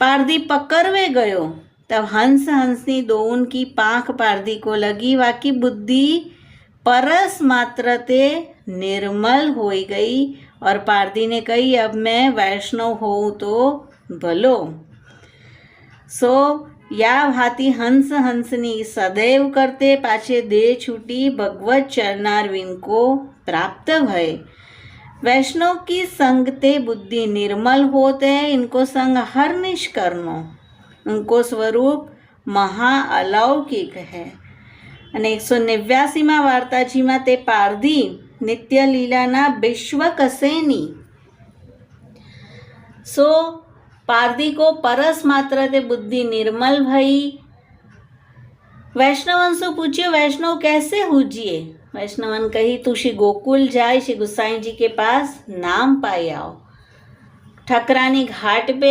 पारधी पकड़वे गयो तब हंस हंसनी दोउन की पाख पारधी को लगी वाकी बुद्धि परस मात्र ते निर्मल हो गई और पारधी ने कही अब मैं वैष्णव होऊं तो भलो सो या भाती हंस हंसनी सदैव करते पाछे दे छूटी भगवत चरणार विनको प्राप्त भय वैष्णव की संगते बुद्धि निर्मल होते है इनको संग हर निष्कर्णो उनको स्वरूप મહા અલૌકિક હે અને એકસો નેવ્યાસીમાં વાર્તાજીમાં તે પારધી નિત્ય લીલાના વિશ્વ કસેની सो पारदी को परस मात्र ते बुद्धि निर्मल भई वैष्णवन से पूछियो वैष्णव कैसे हुजिए वैष्णवन कही, तू श्री गोकुल जाए श्री गुसाई जी के पास, नाम पाई आओ। ठकरानी घाट पे